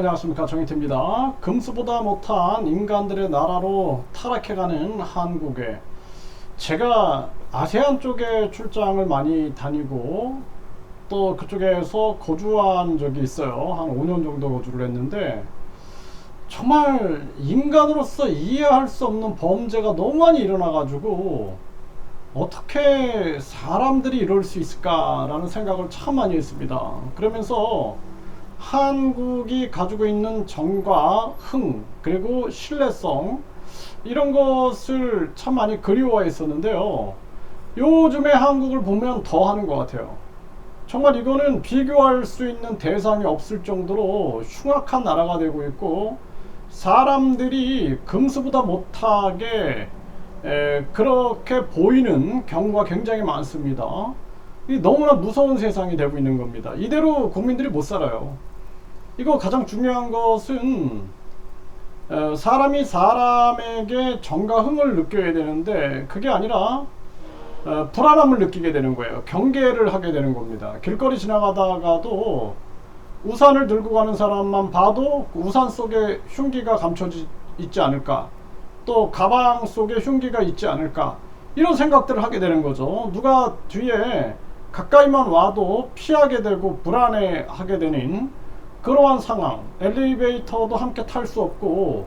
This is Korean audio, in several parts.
안녕하십니까 정희태입니다. 금수보다 못한 인간들의 나라로 타락해가는 한국에 제가 아세안 쪽에 출장을 많이 다니고 또 그쪽에서 거주한 적이 있어요. 한 5년 정도 거주를 했는데 정말 인간으로서 이해할 수 없는 범죄가 너무 많이 일어나가지고 어떻게 사람들이 이럴 수 있을까라는 생각을 참 많이 했습니다. 그러면서 한국이 가지고 있는 정과 흥 그리고 신뢰성 이런 것을 참 많이 그리워했었는데요. 요즘에 한국을 보면 더 하는 것 같아요. 정말 이거는 비교할 수 있는 대상이 없을 정도로 흉악한 나라가 되고 있고 사람들이 금수보다 못하게 에, 그렇게 보이는 경우가 굉장히 많습니다. 이 너무나 무서운 세상이 되고 있는 겁니다. 이대로 국민들이 못 살아요. 이거 가장 중요한 것은 어, 사람이 사람에게 정과 흥을 느껴야 되는데 그게 아니라 어, 불안함을 느끼게 되는 거예요. 경계를 하게 되는 겁니다. 길거리 지나가다가도 우산을 들고 가는 사람만 봐도 그 우산 속에 흉기가 감춰져 있지 않을까. 또 가방 속에 흉기가 있지 않을까. 이런 생각들을 하게 되는 거죠. 누가 뒤에 가까이만 와도 피하게 되고 불안해하게 되는 그러한 상황. 엘리베이터도 함께 탈 수 없고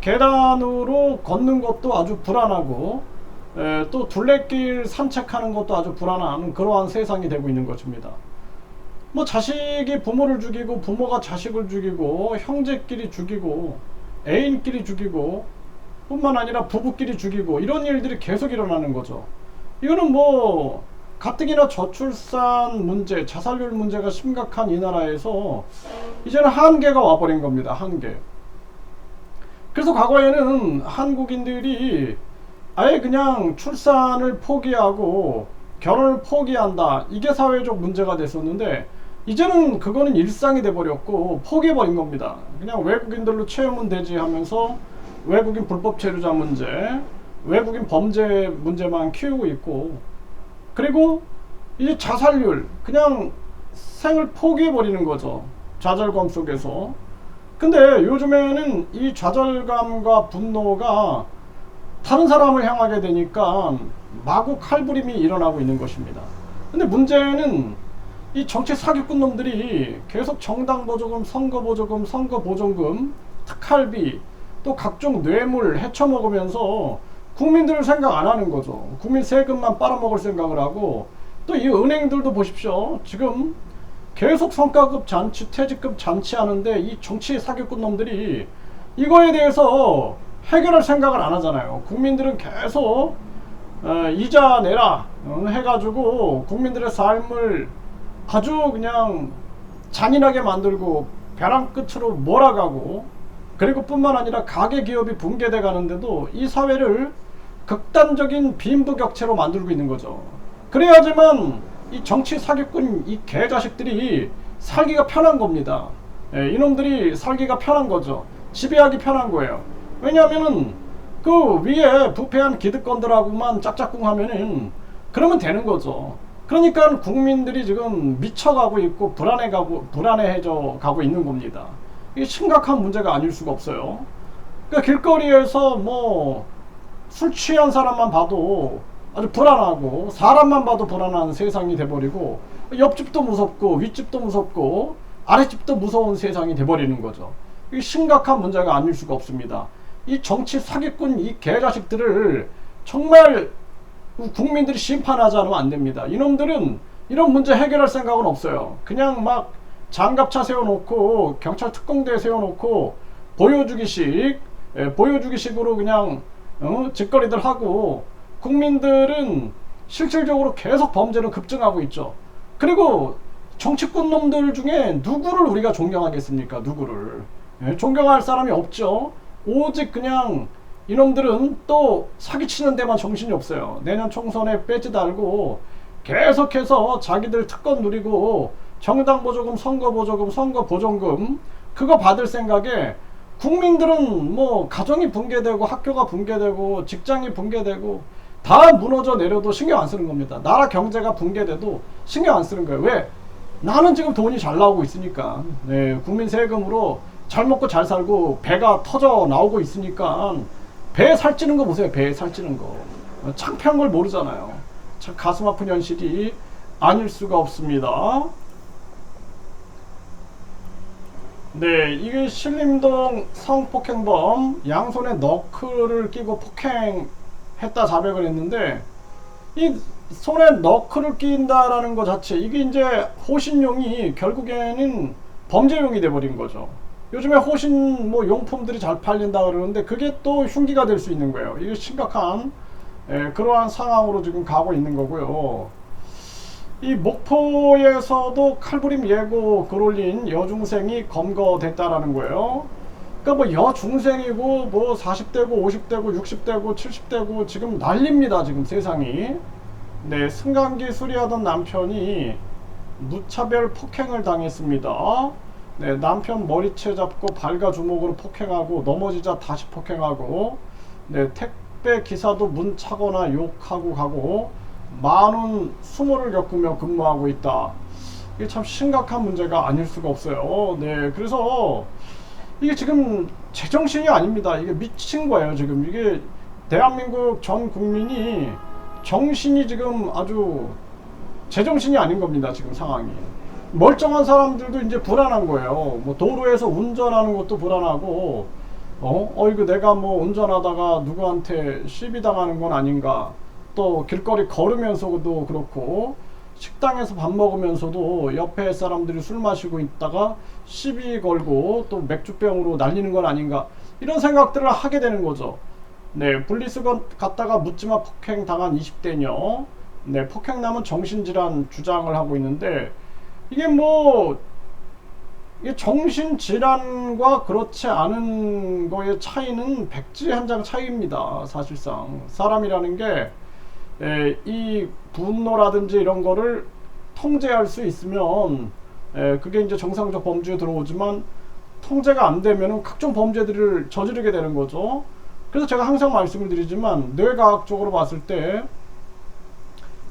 계단으로 걷는 것도 아주 불안하고 에, 또 둘레길 산책하는 것도 아주 불안한 그러한 세상이 되고 있는 것입니다. 뭐 자식이 부모를 죽이고 부모가 자식을 죽이고 형제끼리 죽이고 애인끼리 죽이고 뿐만 아니라 부부끼리 죽이고 이런 일들이 계속 일어나는 거죠. 이거는 뭐 가뜩이나 저출산 문제, 자살률 문제가 심각한 이 나라에서 이제는 한계가 와버린 겁니다. 한계. 그래서 과거에는 한국인들이 아예 그냥 출산을 포기하고 결혼을 포기한다. 이게 사회적 문제가 됐었는데 이제는 그거는 일상이 돼버렸고 포기해버린 겁니다. 그냥 외국인들로 채우면 되지 하면서 외국인 불법 체류자 문제, 외국인 범죄 문제만 키우고 있고 그리고 이제 자살률 그냥 생을 포기해 버리는 거죠. 좌절감 속에서. 근데 요즘에는 이 좌절감과 분노가 다른 사람을 향하게 되니까 마구 칼부림이 일어나고 있는 것입니다. 근데 문제는 이 정치 사기꾼 놈들이 계속 정당 보조금, 선거 보조금, 선거 보조금, 특할비, 또 각종 뇌물 헤쳐먹으면서 국민들을 생각 안 하는 거죠. 국민 세금만 빨아먹을 생각을 하고 또 이 은행들도 보십시오. 지금 계속 성과급 잔치, 퇴직금 잔치하는데 이 정치 사기꾼 놈들이 이거에 대해서 해결할 생각을 안 하잖아요. 국민들은 계속 어, 이자 내라 어, 해가지고 국민들의 삶을 아주 그냥 잔인하게 만들고 벼랑 끝으로 몰아가고 그리고 뿐만 아니라 가계 기업이 붕괴돼 가는데도 이 사회를 극단적인 빈부격체로 만들고 있는 거죠. 그래야지만 이 정치 사기꾼 이 개자식들이 살기가 편한 겁니다. 예, 이놈들이 살기가 편한 거죠. 지배하기 편한 거예요. 왜냐하면은 그 위에 부패한 기득권들하고만 짝짝꿍 하면은 그러면 되는 거죠. 그러니까 국민들이 지금 미쳐가고 있고 불안해가고 불안해져 가고 있는 겁니다. 이게 심각한 문제가 아닐 수가 없어요. 그러니까 길거리에서 뭐 술 취한 사람만 봐도 아주 불안하고 사람만 봐도 불안한 세상이 돼버리고 옆집도 무섭고 윗집도 무섭고 아랫집도 무서운 세상이 돼버리는 거죠. 이게 심각한 문제가 아닐 수가 없습니다. 이 정치 사기꾼 이 개자식들을 정말 국민들이 심판하지 않으면 안 됩니다. 이놈들은 이런 문제 해결할 생각은 없어요. 그냥 막 장갑차 세워놓고 경찰 특공대 세워놓고 보여주기식 예, 보여주기식으로 그냥 어, 짓거리들 하고 국민들은 실질적으로 계속 범죄는 급증하고 있죠. 그리고 정치꾼 놈들 중에 누구를 우리가 존경하겠습니까? 누구를 예, 존경할 사람이 없죠. 오직 그냥 이놈들은 또 사기치는 데만 정신이 없어요. 내년 총선에 배지 달고 계속해서 자기들 특권 누리고 정당 보조금, 선거 보조금, 선거 보존금 그거 받을 생각에 국민들은 뭐 가정이 붕괴되고 학교가 붕괴되고 직장이 붕괴되고 다 무너져 내려도 신경 안 쓰는 겁니다. 나라 경제가 붕괴돼도 신경 안 쓰는 거예요. 왜? 나는 지금 돈이 잘 나오고 있으니까 네, 국민 세금으로 잘 먹고 잘 살고 배가 터져 나오고 있으니까 배 살찌는 거 보세요. 배 살찌는 거. 어, 창피한 걸 모르잖아요. 참 가슴 아픈 현실이 아닐 수가 없습니다. 네, 이게 신림동 성폭행범 양손에 너클을 끼고 폭행했다 자백을 했는데 이 손에 너클을 끼인다라는 것 자체 이게 이제 호신용이 결국에는 범죄용이 돼버린 거죠. 요즘에 호신 뭐 용품들이 잘 팔린다 그러는데 그게 또 흉기가 될 수 있는 거예요. 이게 심각한 예, 그러한 상황으로 지금 가고 있는 거고요. 이 목포에서도 칼부림 예고 글 올린 여중생이 검거됐다라는 거예요. 그러니까 뭐 여중생이고 뭐 40대고 50대고 60대고 70대고 지금 난립니다 지금 세상이. 네 승강기 수리하던 남편이 무차별 폭행을 당했습니다. 네 남편 머리채 잡고 발과 주먹으로 폭행하고 넘어지자 다시 폭행하고 네 택배 기사도 문 차거나 욕하고 가고 많은 수모를 겪으며 근무하고 있다. 이게 참 심각한 문제가 아닐 수가 없어요. 네, 그래서 이게 지금 제정신이 아닙니다. 이게 미친 거예요. 지금 이게 대한민국 전 국민이 정신이 지금 아주 제정신이 아닌 겁니다. 지금 상황이. 멀쩡한 사람들도 이제 불안한 거예요. 뭐 도로에서 운전하는 것도 불안하고, 어, 어 이거 내가 뭐 운전하다가 누구한테 시비 당하는 건 아닌가. 또 길거리 걸으면서도 그렇고 식당에서 밥 먹으면서도 옆에 사람들이 술 마시고 있다가 시비 걸고 또 맥주병으로 날리는 건 아닌가 이런 생각들을 하게 되는 거죠. 네, 분리수거 갔다가 묻지마 폭행 당한 20대녀. 네, 폭행남은 정신질환 주장을 하고 있는데 이게 뭐 이게 정신질환과 그렇지 않은 거의 차이는 백지 한 장 차이입니다. 사실상 사람이라는 게 에, 이 분노라든지 이런 거를 통제할 수 있으면 에, 그게 이제 정상적 범주에 들어오지만 통제가 안 되면은 각종 범죄들을 저지르게 되는 거죠. 그래서 제가 항상 말씀을 드리지만 뇌과학적으로 봤을 때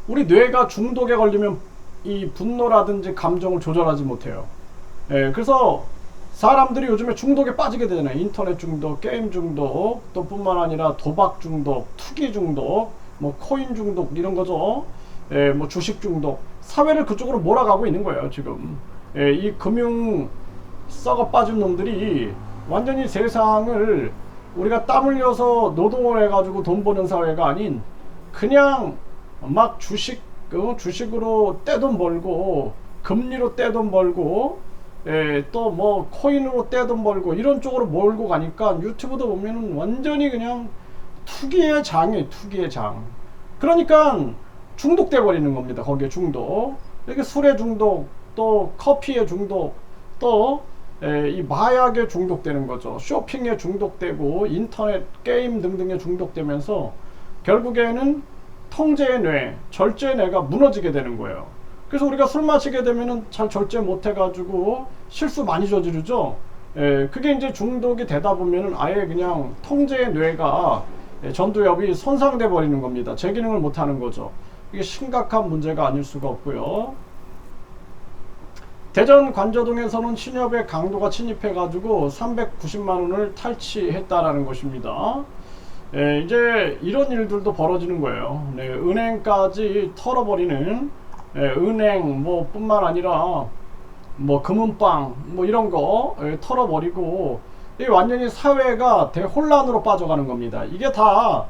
우리 뇌가 중독에 걸리면 이 분노라든지 감정을 조절하지 못해요. 예, 그래서 사람들이 요즘에 중독에 빠지게 되잖아요. 인터넷 중독, 게임 중독, 또 뿐만 아니라 도박 중독, 투기 중독, 뭐 코인 중독 이런 거죠. 예, 뭐 주식 중독. 사회를 그쪽으로 몰아가고 있는 거예요, 지금. 예, 이 금융 썩어 빠진 놈들이 완전히 세상을 우리가 땀 흘려서 노동을 해가지고 돈 버는 사회가 아닌 그냥 막 주식, 어, 주식으로 떼돈 벌고 금리로 떼돈 벌고 예, 또 뭐 코인으로 떼돈 벌고 이런 쪽으로 몰고 가니까 유튜브도 보면은 완전히 그냥 투기의 장이에요, 투기의 장. 그러니까 중독돼 버리는 겁니다. 거기에 중독. 이렇게 술에 중독, 또 커피에 중독, 또 이 마약에 중독되는 거죠. 쇼핑에 중독되고 인터넷 게임 등등에 중독되면서 결국에는 통제의 뇌, 절제의 뇌가 무너지게 되는 거예요. 그래서 우리가 술 마시게 되면은 잘 절제 못 해가지고 실수 많이 저지르죠. 예, 그게 이제 중독이 되다 보면은 아예 그냥 통제의 뇌가 예, 전두엽이 손상돼 버리는 겁니다. 제 기능을 못 하는 거죠. 이게 심각한 문제가 아닐 수가 없고요. 대전 관저동에서는 신협의 강도가 침입해가지고 390만 원을 탈취했다라는 것입니다. 예, 이제 이런 일들도 벌어지는 거예요. 네, 은행까지 털어버리는 예, 은행 뭐 뿐만 아니라 뭐 금은방 뭐 이런 거 예, 털어버리고 이 완전히 사회가 대혼란으로 빠져가는 겁니다. 이게 다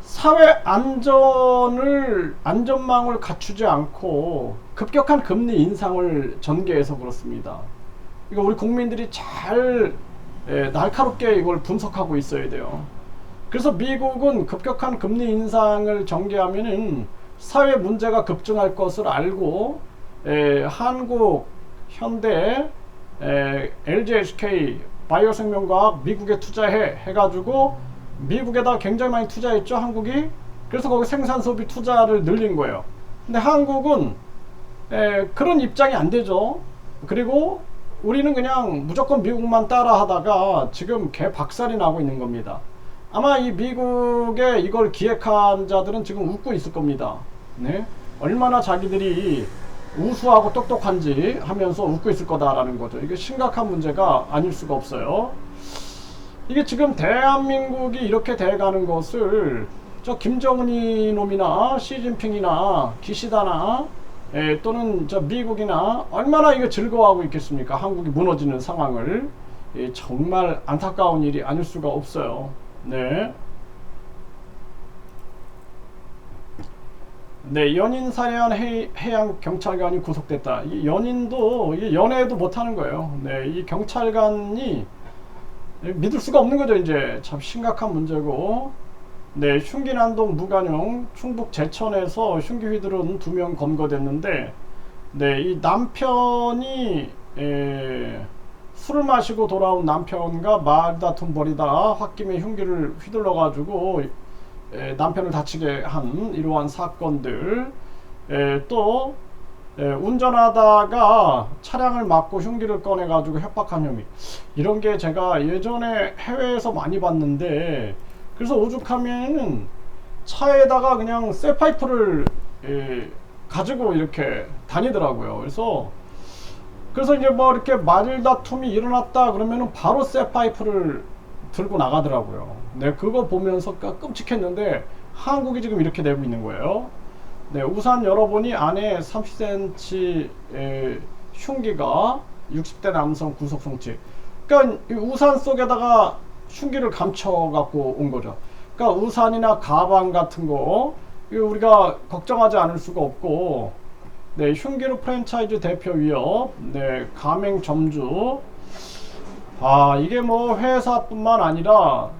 사회 안전을 안전망을 갖추지 않고 급격한 금리 인상을 전개해서 그렇습니다. 이거 우리 국민들이 잘 예, 날카롭게 이걸 분석하고 있어야 돼요. 그래서 미국은 급격한 금리 인상을 전개하면은 사회 문제가 급증할 것을 알고 에, 한국, 현대, 에, LGHK, 바이오 생명과학 미국에 투자해 해가지고 미국에다 굉장히 많이 투자했죠 한국이 그래서 거기 생산 소비 투자를 늘린 거예요. 근데 한국은 에, 그런 입장이 안 되죠. 그리고 우리는 그냥 무조건 미국만 따라 하다가 지금 개 박살이 나고 있는 겁니다. 아마 이 미국에 이걸 기획한 자들은 지금 웃고 있을 겁니다. 네? 얼마나 자기들이 우수하고 똑똑한지 하면서 웃고 있을 거다라는 거죠. 이게 심각한 문제가 아닐 수가 없어요. 이게 지금 대한민국이 이렇게 돼가는 것을 저 김정은이 놈이나 시진핑이나 기시다나 예, 또는 저 미국이나 얼마나 이거 즐거워하고 있겠습니까? 한국이 무너지는 상황을 예, 정말 안타까운 일이 아닐 수가 없어요. 네. 네, 연인 살해한 해, 해양 경찰관이 구속됐다. 이 연인도 이 연애도 못하는 거예요. 네, 이 경찰관이 믿을 수가 없는 거죠. 이제 참 심각한 문제고. 네, 흉기난동 무관용 충북 제천에서 흉기 휘두른 두 명 검거됐는데, 네, 이 남편이 에, 술을 마시고 돌아온 남편과 말다툼 벌이다가 홧김에 흉기를 휘둘러 가지고 에, 남편을 다치게 한 이러한 사건들, 에, 또 에, 운전하다가 차량을 막고 흉기를 꺼내 가지고 협박한 혐의 이런 게 제가 예전에 해외에서 많이 봤는데 그래서 오죽하면은 차에다가 그냥 쇠파이프를 에, 가지고 이렇게 다니더라고요. 그래서 그래서 이제 뭐 이렇게 말다툼이 일어났다 그러면은 바로 쇠파이프를 들고 나가더라고요. 네, 그거 보면서 까- 끔찍했는데 한국이 지금 이렇게 되고 있는 거예요. 네, 우산 열어보니 안에 30cm 의 흉기가 60대 남성 구속 송치. 그러니까 이 우산 속에다가 흉기를 감춰 갖고 온 거죠. 그러니까 우산이나 가방 같은 거 우리가 걱정하지 않을 수가 없고 네, 흉기로 프랜차이즈 대표 위협, 네, 가맹 점주. 아, 이게 뭐 회사뿐만 아니라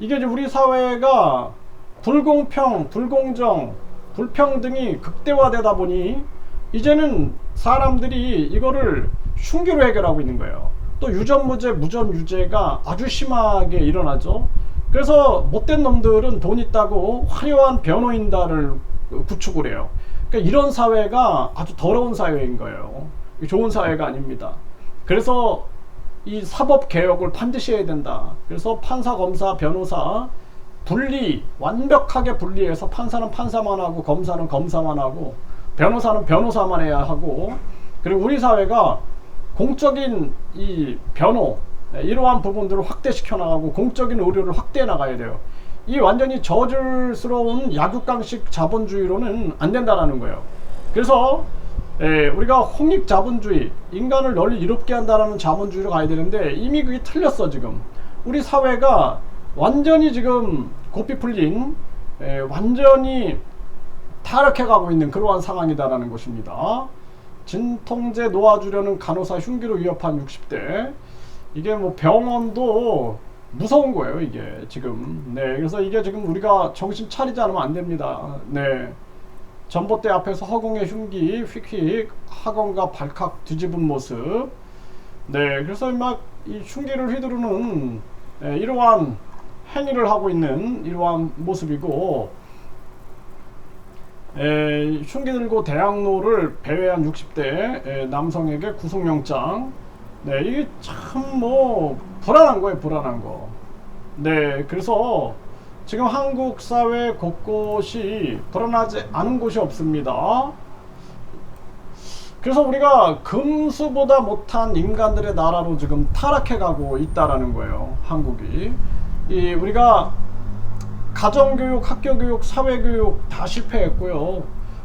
이게 이제 우리 사회가 불공평, 불공정, 불평등이 극대화되다 보니 이제는 사람들이 이거를 흉기로 해결하고 있는 거예요. 또 유전무죄, 무전유죄가 아주 심하게 일어나죠. 그래서 못된 놈들은 돈 있다고 화려한 변호인단을 구축을 해요. 그러니까 이런 사회가 아주 더러운 사회인 거예요. 좋은 사회가 아닙니다. 그래서 이 사법 개혁을 반드시 해야 된다. 그래서 판사, 검사, 변호사 분리 완벽하게 분리해서 판사는 판사만 하고 검사는 검사만 하고 변호사는 변호사만 해야 하고 그리고 우리 사회가 공적인 이 변호 네, 이러한 부분들을 확대시켜 나가고 공적인 의료를 확대해 나가야 돼요. 이 완전히 저질스러운 약육강식 자본주의로는 안 된다라는 거예요. 그래서 예, 우리가 홍익 자본주의, 인간을 널리 이롭게 한다라는 자본주의로 가야 되는데 이미 그게 틀렸어 지금. 우리 사회가 완전히 지금 고삐 풀린 예, 완전히 타락해 가고 있는 그러한 상황이다라는 것입니다. 진통제 놓아주려는 간호사 흉기로 위협한 60대. 이게 뭐 병원도 무서운 거예요, 이게 지금. 네, 그래서 이게 지금 우리가 정신 차리지 않으면 안 됩니다. 네. 전봇대 앞에서 허공의 흉기 휙휙 학원과 발칵 뒤집은 모습. 네, 그래서 막 이 흉기를 휘두르는 예, 이러한 행위를 하고 있는 이러한 모습이고 에, 흉기 들고 대학로를 배회한 60대 에, 남성에게 구속영장. 네, 이게 참 뭐 불안한 거예요, 불안한 거. 네, 그래서 지금 한국 사회 곳곳이 불안하지 않은 곳이 없습니다. 그래서 우리가 금수보다 못한 인간들의 나라로 지금 타락해가고 있다라는 거예요, 한국이. 이 우리가 가정교육, 학교교육, 사회교육 다 실패했고요.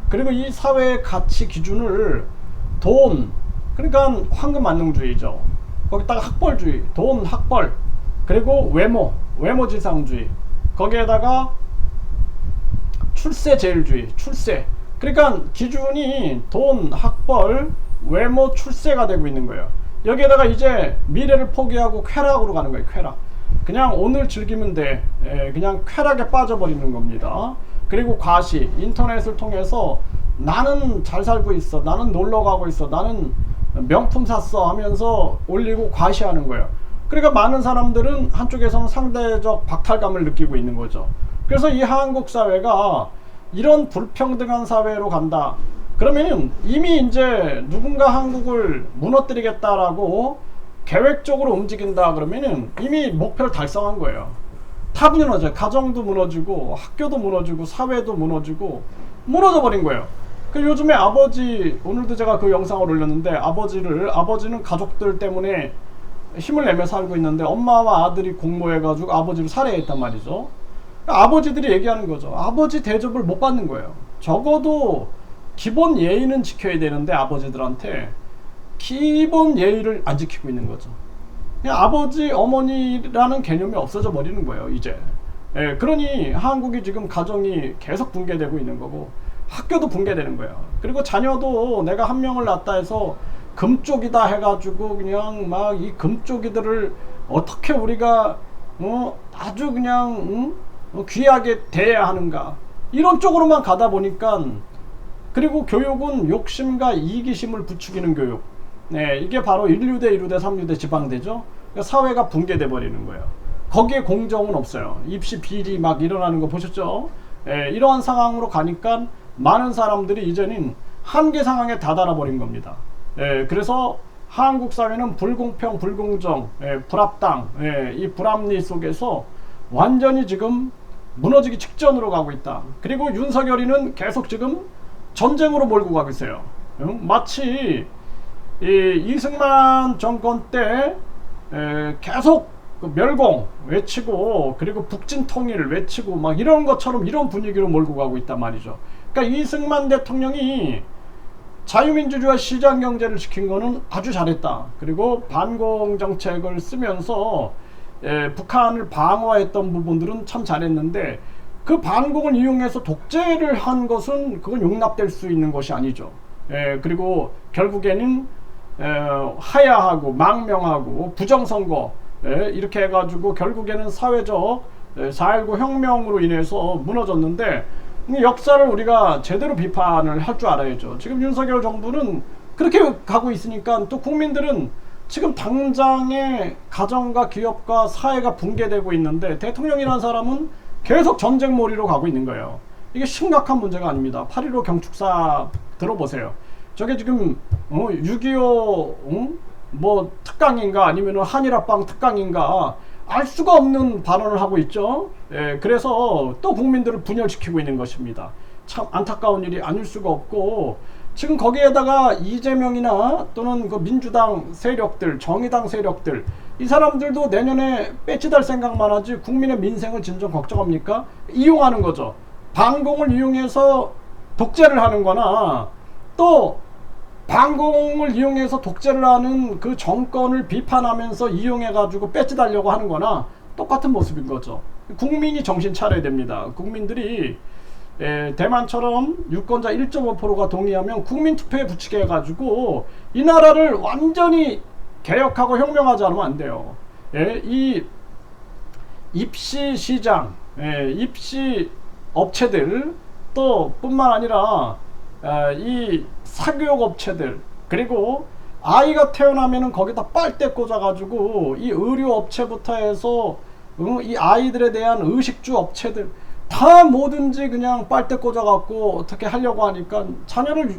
그리고 이 사회의 가치 기준을 돈, 그러니까 황금만능주의죠. 거기다가 학벌주의, 돈, 학벌, 그리고 외모, 외모지상주의. 거기에다가 출세 제일주의, 출세. 그러니까 기준이 돈, 학벌, 외모, 출세가 되고 있는 거예요. 여기에다가 이제 미래를 포기하고 쾌락으로 가는 거예요. 쾌락. 그냥 오늘 즐기면 돼. 예, 그냥 쾌락에 빠져버리는 겁니다. 그리고 과시, 인터넷을 통해서 나는 잘 살고 있어. 나는 놀러 가고 있어. 나는 명품 샀어 하면서 올리고 과시하는 거예요. 그러니까 많은 사람들은 한쪽에서는 상대적 박탈감을 느끼고 있는 거죠. 그래서 이 한국 사회가 이런 불평등한 사회로 간다. 그러면 이미 이제 누군가 한국을 무너뜨리겠다라고 계획적으로 움직인다 그러면은 이미 목표를 달성한 거예요. 다 무너져요. 가정도 무너지고 학교도 무너지고 사회도 무너지고 무너져 버린 거예요. 그 요즘에 아버지 오늘도 제가 그 영상을 올렸는데 아버지를 아버지는 가족들 때문에 힘을 내며 살고 있는데 엄마와 아들이 공모해가지고 아버지를 살해했단 말이죠. 아버지들이 얘기하는 거죠. 아버지 대접을 못 받는 거예요. 적어도 기본 예의는 지켜야 되는데 아버지들한테 기본 예의를 안 지키고 있는 거죠. 그냥 아버지, 어머니라는 개념이 없어져 버리는 거예요, 이제. 예, 그러니 한국이 지금 가정이 계속 붕괴되고 있는 거고 학교도 붕괴되는 거예요. 그리고 자녀도 내가 한 명을 낳았다 해서 금쪽이다 해가지고 그냥 막 이 금쪽이들을 어떻게 우리가 어 아주 그냥 응? 어, 귀하게 대해야 하는가 이런 쪽으로만 가다 보니까 그리고 교육은 욕심과 이기심을 부추기는 교육. 네, 이게 바로 1류대, 2류대, 3류대 지방대죠. 그러니까 사회가 붕괴돼 버리는 거예요. 거기에 공정은 없어요. 입시 비리 막 일어나는 거 보셨죠? 예, 이러한 상황으로 가니까 많은 사람들이 이제는 한계 상황에 다다라 버린 겁니다. 예, 그래서 한국 사회는 불공평, 불공정, 예, 불합당, 예, 이 불합리 속에서 완전히 지금 무너지기 직전으로 가고 있다. 그리고 윤석열이는 계속 지금 전쟁으로 몰고 가고 있어요. 응? 마치 이 이승만 정권 때 에, 계속 그 멸공 외치고 그리고 북진 통일 외치고 막 이런 것처럼 이런 분위기로 몰고 가고 있단 말이죠. 그러니까 이승만 대통령이 자유민주주의와 시장 경제를 시킨 거는 아주 잘했다. 그리고 반공 정책을 쓰면서 에, 북한을 방어했던 부분들은 참 잘했는데 그 반공을 이용해서 독재를 한 것은 그건 용납될 수 있는 것이 아니죠. 에, 그리고 결국에는 에, 하야하고 망명하고 부정선거 에, 이렇게 해가지고 결국에는 사회적 에, 4.19 혁명으로 인해서 무너졌는데 이 역사를 우리가 제대로 비판을 할 줄 알아야죠. 지금 윤석열 정부는 그렇게 가고 있으니까 또 국민들은 지금 당장의 가정과 기업과 사회가 붕괴되고 있는데 대통령이라는 사람은 계속 전쟁몰이로 가고 있는 거예요. 이게 심각한 문제가 아닙니다. 8.15 경축사 들어보세요. 저게 지금 어, 6.25 응? 뭐 특강인가 아니면 한일합방 특강인가 알 수가 없는 발언을 하고 있죠. 예, 그래서 또 국민들을 분열시키고 있는 것입니다. 참 안타까운 일이 아닐 수가 없고 지금 거기에다가 이재명이나 또는 그 민주당 세력들, 정의당 세력들 이 사람들도 내년에 배치달 생각만 하지 국민의 민생을 진정 걱정합니까? 이용하는 거죠. 방공을 이용해서 독재를 하는 거나 또 방공을 이용해서 독재를 하는 그 정권을 비판하면서 이용해가지고 배치달려고 하는 거나 똑같은 모습인 거죠. 국민이 정신 차려야 됩니다. 국민들이 에, 대만처럼 유권자 1.5%가 동의하면 국민 투표에 붙이게 해가지고 이 나라를 완전히 개혁하고 혁명하지 않으면 안 돼요. 예, 이 입시 시장, 예, 입시 업체들 또 뿐만 아니라 아, 이 사교육 업체들 그리고 아이가 태어나면은 거기다 빨대 꽂아가지고 이 의료 업체부터 해서 응, 이 아이들에 대한 의식주 업체들 다 뭐든지 그냥 빨대 꽂아갖고 어떻게 하려고 하니까 자녀를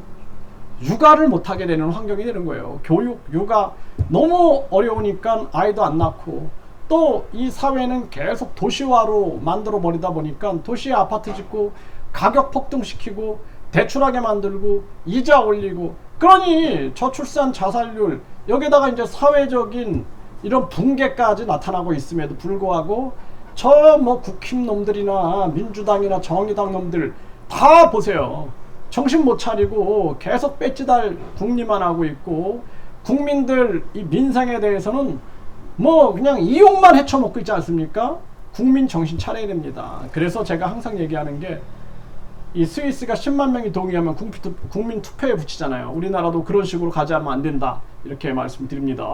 육아를 못하게 되는 환경이 되는 거예요. 교육, 육아 너무 어려우니까 아이도 안 낳고 또 이 사회는 계속 도시화로 만들어 버리다 보니까 도시에 아파트 짓고 가격 폭등시키고 대출하게 만들고 이자 올리고 그러니 저출산 자살률 여기다가 이제 사회적인 이런 붕괴까지 나타나고 있음에도 불구하고 저 뭐 국힘 놈들이나 민주당이나 정의당 놈들 다 보세요. 정신 못 차리고 계속 배지달 국리만 하고 있고 국민들 이 민생에 대해서는 뭐 그냥 이용만 헤쳐먹고 있지 않습니까? 국민 정신 차려야 됩니다. 그래서 제가 항상 얘기하는 게 이 스위스가 10만 명이 동의하면 국민, 투표에 붙이잖아요. 우리나라도 그런 식으로 않으면 안 된다. 이렇게 말씀드립니다.